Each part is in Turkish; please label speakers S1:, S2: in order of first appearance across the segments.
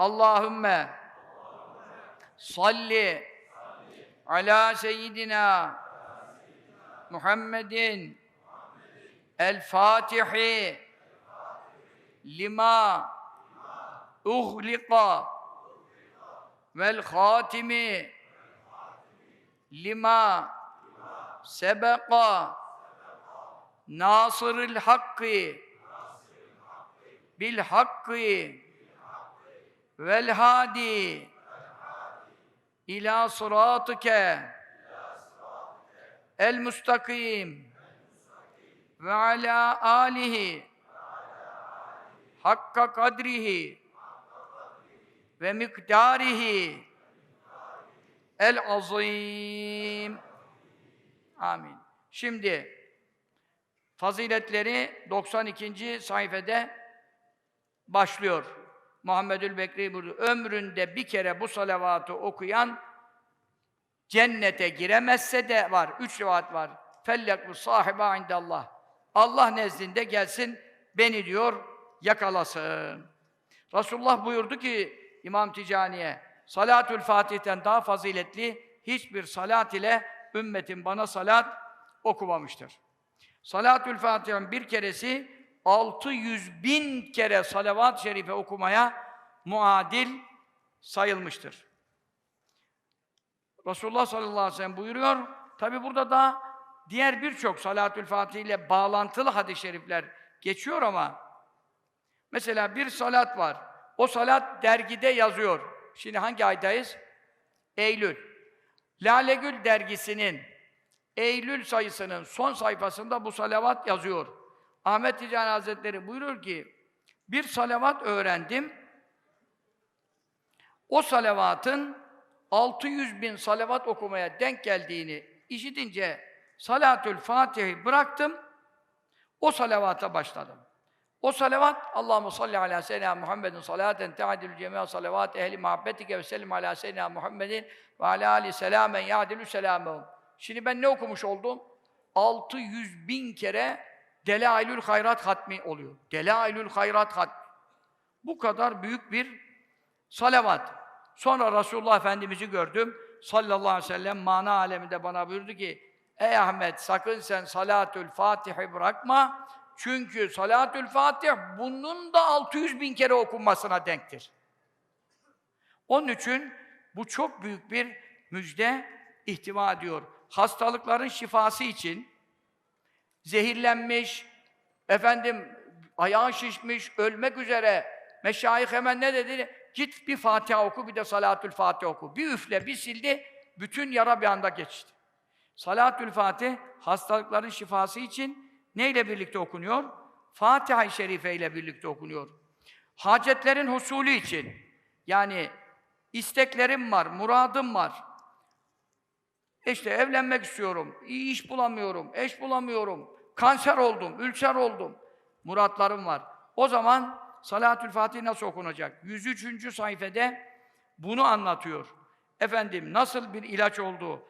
S1: Allahümme salli ala seyyidina Muhammedin el Fatihi lima uhlika vel hatimi lima sebeka nasıril hakkı bil hakkı vel hadi ila sıratike el mustakim ve ala alihi hakka kadrihi ve miktarihi el azim. Amin. Şimdi faziletleri 92. sayfede başlıyor. Muhammedül Bekri burada ömründe bir kere bu salavatı okuyan cennete giremezse de var. Üç rivayet var. Fellekbu sahiba indallah. Allah nezdinde gelsin beni diyor yakalasın. Resulullah buyurdu ki İmam Ticani'ye Salatül Fatih'ten daha faziletli hiçbir salat ile ümmetin bana salat okumamıştır. Salatül Fatih'in bir keresi 600 bin kere salavat-ı şerife okumaya muadil sayılmıştır. Resulullah sallallahu aleyhi ve sellem buyuruyor. Tabi burada da diğer birçok Salatül Fatih ile bağlantılı hadis-i şerifler geçiyor ama mesela bir salat var. O salat dergide yazıyor. Şimdi hangi aydayız? Eylül. Lalegül dergisinin Eylül sayısının son sayfasında bu salavat yazıyor. Ahmet Ticani Hazretleri buyurur ki, bir salavat öğrendim. O salavatın 600 bin salavat okumaya denk geldiğini işitince Salatül Fatih'i bıraktım. O salavata başladım. O salavat Allahu salli ala seyyidina Muhammedin salaten ta'dilü cemi'a salavat ehli muhabbetike ve sellim ala seyyidina Muhammedin ve ala ali selamen ya'dilü selamehum. Şimdi ben ne okumuş oldum? 600 bin kere Delailül Hayrat hatmi oluyor. Delailül Hayrat hatmi. Bu kadar büyük bir salavat. Sonra Resulullah Efendimiz'i gördüm. Sallallahu aleyhi ve sellem mana aleminde bana buyurdu ki Ey Ahmet sakın sen salatül Fatih'i bırakma. Çünkü salatül Fatih bunun da 600 bin kere okunmasına denktir. Onun için bu çok büyük bir müjde ihtiva ediyor. Hastalıkların şifası için zehirlenmiş, efendim ayağı şişmiş, ölmek üzere meşayih hemen ne dedi? Git bir Fatiha oku, bir de Salatül Fatih oku. Bir üfle, bir sildi, bütün yara bir anda geçti. Salatül Fatih, hastalıkların şifası için neyle birlikte okunuyor? Fatiha-i Şerife ile birlikte okunuyor. Hacetlerin husulü için, yani isteklerim var, muradım var, işte evlenmek istiyorum, iyi iş bulamıyorum, eş bulamıyorum, kanser oldum, ülser oldum, muratlarım var. O zaman Salatül Fatih nasıl okunacak? 103. sayfede bunu anlatıyor. Efendim nasıl bir ilaç olduğu.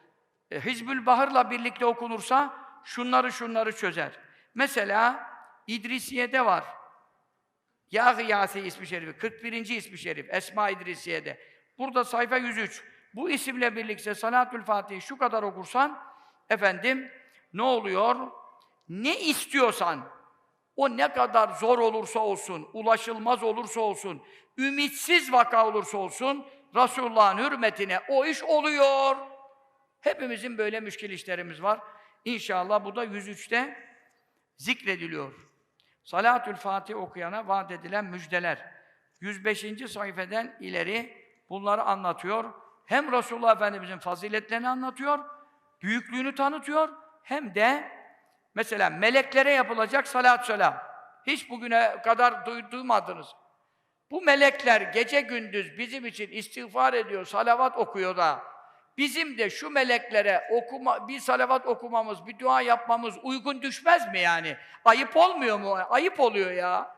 S1: E, Hizbül Bahır'la birlikte okunursa şunları şunları çözer. Mesela İdrisiye'de var. Ya Gıyasi ismi şerifi, 41. ismi şerif, Esma İdrisiye'de. Burada sayfa 103. Bu isimle birlikte Salatül Fatih'i şu kadar okursan, efendim, ne oluyor? Ne istiyorsan, o ne kadar zor olursa olsun, ulaşılmaz olursa olsun, ümitsiz vaka olursa olsun, Resulullah'ın hürmetine o iş oluyor. Hepimizin böyle müşkil işlerimiz var. İnşallah bu da 103'te zikrediliyor. Salatül Fatih okuyana vaat edilen müjdeler. 105. sayfeden ileri bunları anlatıyor. Hem Resulullah Efendimiz'in faziletlerini anlatıyor, büyüklüğünü tanıtıyor, hem de mesela meleklere yapılacak salat selam. Hiç bugüne kadar duymadınız. Bu melekler gece gündüz bizim için istiğfar ediyor, salavat okuyor da bizim de şu meleklere okuma, bir salavat okumamız, bir dua yapmamız uygun düşmez mi yani? Ayıp olmuyor mu? Ayıp oluyor ya.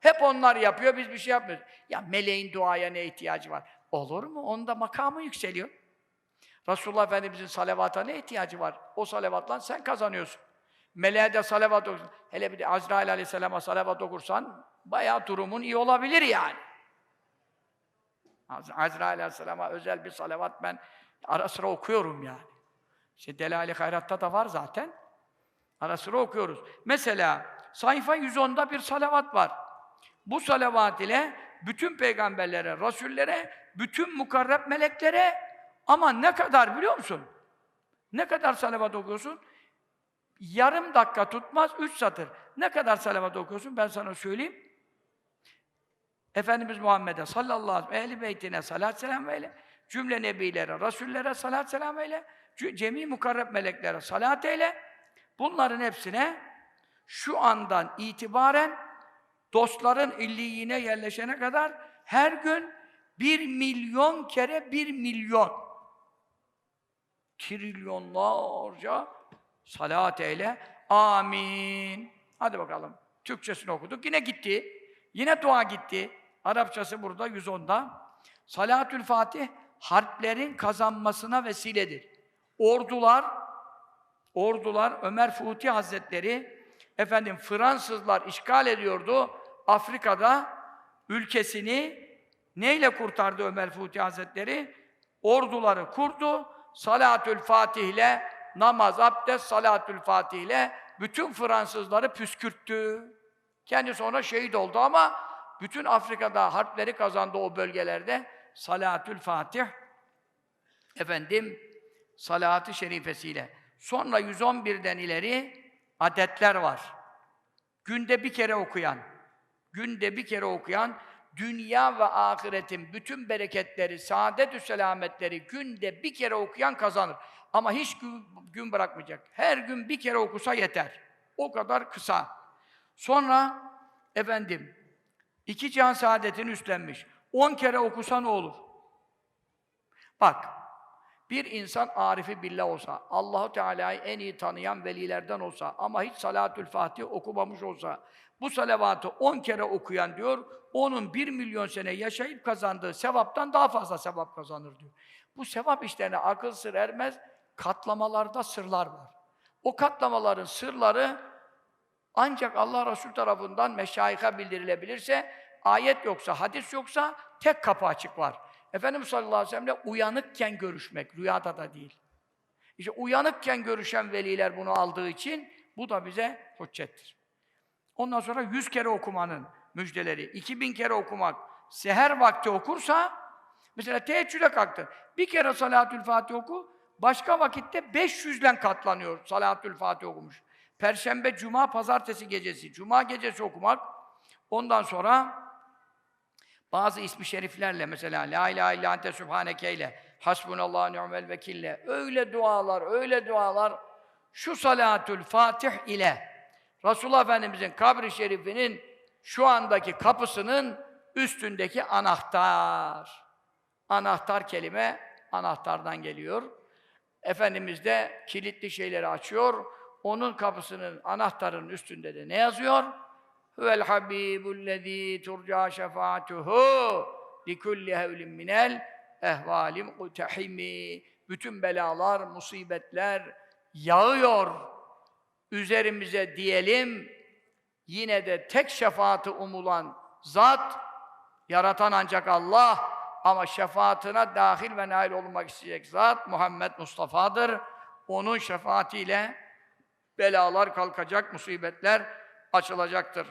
S1: Hep onlar yapıyor, biz bir şey yapmıyoruz. Ya meleğin duaya ne ihtiyacı var? Olur mu? Onun da makamı yükseliyor. Resulullah Efendimiz'in salavata ne ihtiyacı var? O salavatla sen kazanıyorsun. Meleğe de salavat okursan, hele bir de Azrail Aleyhisselam'a salavat okursan, bayağı durumun iyi olabilir yani. Az- Azrail aleyhisselama özel bir salavat ben ara sıra okuyorum yani. İşte Delali Hayrat'ta da var zaten. Ara sıra okuyoruz. Mesela sayfa 110'da bir salavat var. Bu salavat ile bütün peygamberlere, rasullere, bütün mukarreb meleklere ama ne kadar biliyor musun? Ne kadar salavat okuyorsun? Yarım dakika tutmaz, üç satır. Ne kadar salavat okuyorsun? Ben sana söyleyeyim. Efendimiz Muhammed'e sallallahu aleyhi ve sellem, beytine salat selam eyle, cümle nebilere, rasullere salat selam eyle, cemi mukarreb meleklere salat eyle. Bunların hepsine şu andan itibaren dostların illiyine yerleşene kadar her gün bir milyon kere bir milyon trilyonlarca salat eyle. Amin. Hadi bakalım. Türkçesini okuduk. Yine gitti. Yine dua gitti. Arapçası burada 110'da. Salatül Fatih harplerin kazanmasına vesiledir. Ordular ordular Ömer Futi Hazretleri efendim Fransızlar işgal ediyordu. Afrika'da ülkesini neyle kurtardı Ömer Futi Hazretleri? Orduları kurdu. Salatül Fatih ile namaz, abdest, Salatül Fatih ile bütün Fransızları püskürttü. Kendi sonra şehit oldu ama bütün Afrika'da harpleri kazandı o bölgelerde. Salatül Fatih efendim salatı şerifesiyle. Sonra 111'den ileri adetler var. Günde bir kere okuyan, günde bir kere okuyan, dünya ve ahiretin bütün bereketleri, saadet selametleri günde bir kere okuyan kazanır. Ama hiç gün, gün bırakmayacak. Her gün bir kere okusa yeter. O kadar kısa. Sonra efendim iki cihan saadetini üstlenmiş. On kere okusa ne olur? Bak, bir insan arifi billah olsa, Allahu Teala'yı en iyi tanıyan velilerden olsa ama hiç Salatül Fatih okumamış olsa, bu salavatı on kere okuyan diyor, onun bir milyon sene yaşayıp kazandığı sevaptan daha fazla sevap kazanır diyor. Bu sevap işlerine akıl sır ermez, katlamalarda sırlar var. O katlamaların sırları ancak Allah Resulü tarafından meşayika bildirilebilirse, ayet yoksa, hadis yoksa tek kapı açık var. Efendimiz sallallahu aleyhi ve sellem'le uyanıkken görüşmek, rüyada da değil. İşte uyanıkken görüşen veliler bunu aldığı için bu da bize hüccettir. Ondan sonra yüz kere okumanın müjdeleri, iki bin kere okumak, seher vakti okursa, mesela teheccüde kalktın, bir kere Salatül Fatih oku, başka vakitte 500'den katlanıyor Salatül Fatih okumuş. Perşembe, Cuma, Pazartesi gecesi, Cuma gecesi okumak, ondan sonra bazı ismi şeriflerle mesela La ilahe illa ente subhaneke ile Hasbunallahu ni'mel vekille öyle dualar, öyle dualar şu salatül Fatih ile Resulullah Efendimizin kabri şerifinin şu andaki kapısının üstündeki anahtar. Anahtar kelime anahtardan geliyor. Efendimiz de kilitli şeyleri açıyor. Onun kapısının anahtarının üstünde de ne yazıyor? Huvel habibullezî turca şefaatuhu likulli hevlin minel ehvalim mutehimi. Bütün belalar, musibetler yağıyor üzerimize diyelim. Yine de tek şefaati umulan zat, yaratan ancak Allah ama şefaatine dahil ve nail olmak isteyecek zat Muhammed Mustafa'dır. Onun şefaatiyle belalar kalkacak, musibetler açılacaktır.